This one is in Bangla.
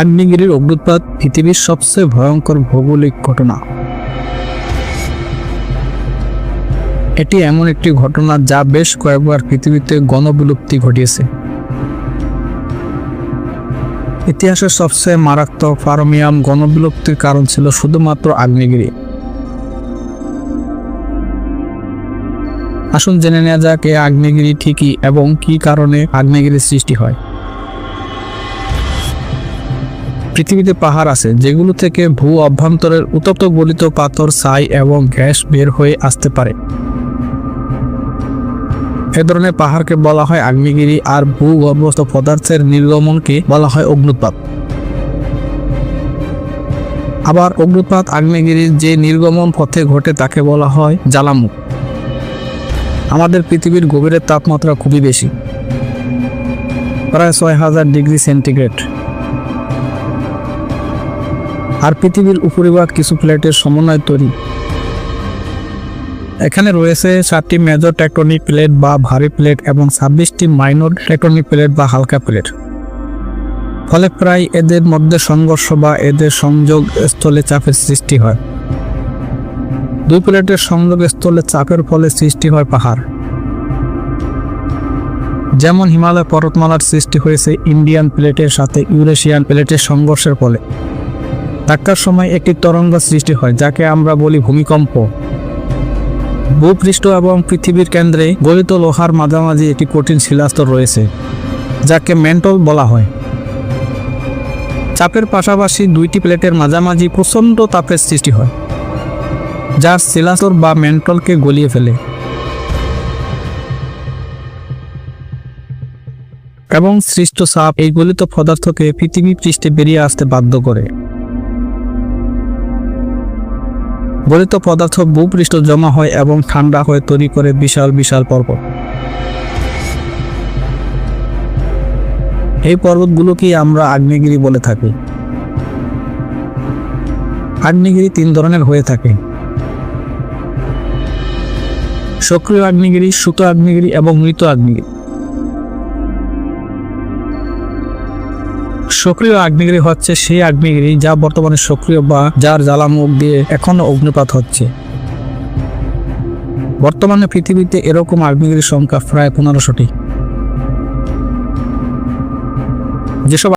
আগ্নেয়গিরির অগ্নুৎপাত পৃথিবীর সবচেয়ে ভয়ঙ্কর ভৌগোলিক ঘটনা। এটি এমন একটি ঘটনা যা বেশ কয়েকবার পৃথিবীতে গণবিলুপ্তি ঘটিয়েছে। ইতিহাসের সবচেয়ে মারাত্মক ফারমিয়াম গণবিলুপ্তির কারণ ছিল শুধুমাত্র আগ্নেয়গিরি। আসুন জেনে নেওয়া যাক এই আগ্নেয়গিরি ঠিকই এবং কি কারণে আগ্নেয়গিরির সৃষ্টি হয়। পৃথিবীতে পাহাড় আছে, যেগুলো থেকে ভূ অভ্যন্তরের উত্তপ্ত গলিত পাথর, ছাই এবং গ্যাস বের হয়ে আসতে পারে। এ ধরনের পাহাড়কে বলা হয় আগ্নেয়গিরি আর ভূগর্ভস্থ পদার্থের নির্গমনকে বলা হয় অগ্নুৎপাত আবার অগ্নুৎপাত আগ্নেয়গিরির যে নির্গমন পথে ঘটে তাকে বলা হয় জ্বালামুখ। আমাদের পৃথিবীর গভীরের তাপমাত্রা খুবই বেশি, প্রায় ছয় হাজার ডিগ্রি সেন্টিগ্রেড। আর পৃথিবীর উপরিভাগ কিছু প্লেটের সমন্বয় তৈরি। এখানে রয়েছে সাতটি মেজর টেকটনিক প্লেট বা ভারী প্লেট এবং ছাব্বিশটি মাইনর টেকটনিক প্লেট বা হালকা প্লেট ফলে প্রায় এদের মধ্যে সংঘর্ষ বা এদের সংযোগ স্থলে চাপের সৃষ্টি হয়। দুই প্লেটের সংযোগ স্থলে চাপের ফলে সৃষ্টি হয় পাহাড়। যেমন হিমালয় পর্বতমালার সৃষ্টি হয়েছে ইন্ডিয়ান প্লেটের সাথে ইউরেশিয়ান প্লেটের সংঘর্ষের ফলে। ধাক্কার সময় একটি তরঙ্গ সৃষ্টি হয়, যাকে আমরা বলি ভূমিকম্প। ভূপৃষ্ঠ এবং পৃথিবীর কেন্দ্রে গলিত লোহার মাঝামাঝি একটি কঠিন শিলাস্তর রয়েছে, যাকে মেন্টল বলা হয়। চাপের পাশাপাশি দুইটি প্লেটের মাঝামাঝি প্রচণ্ড তাপের সৃষ্টি হয় যা শিলাস্তর বা মেন্টলকে গলিয়ে ফেলে। এবং সৃষ্ট চাপ এই গলিত পদার্থকে পৃথিবী পৃষ্ঠে বেরিয়ে আসতে বাধ্য করে। গলিত পদার্থ ভূপৃষ্ঠ জমা হয় এবং ঠান্ডা হয়ে তৈরি করে বিশাল বিশাল পর্বত। এই পর্বতগুলোকেই আমরা আগ্নেয়গিরি বলে থাকি। আগ্নেয়গিরি তিন ধরনের হয়ে থাকে। সক্রিয় আগ্নেয়গিরি, সুত আগ্নেয়গিরি এবং মৃত আগ্নেয়গিরি। সক্রিয় আগ্নেয়গিরি হচ্ছে সেই আগ্নেয়গিরি যা বর্তমানে সক্রিয় বা যার জ্বালামুখ দিয়ে এখনও অগ্নিপাত হচ্ছে। বর্তমানে পৃথিবীতে এরকম আগ্নেয়গিরির সংখ্যা প্রায় পনেরোশোটি। যেসব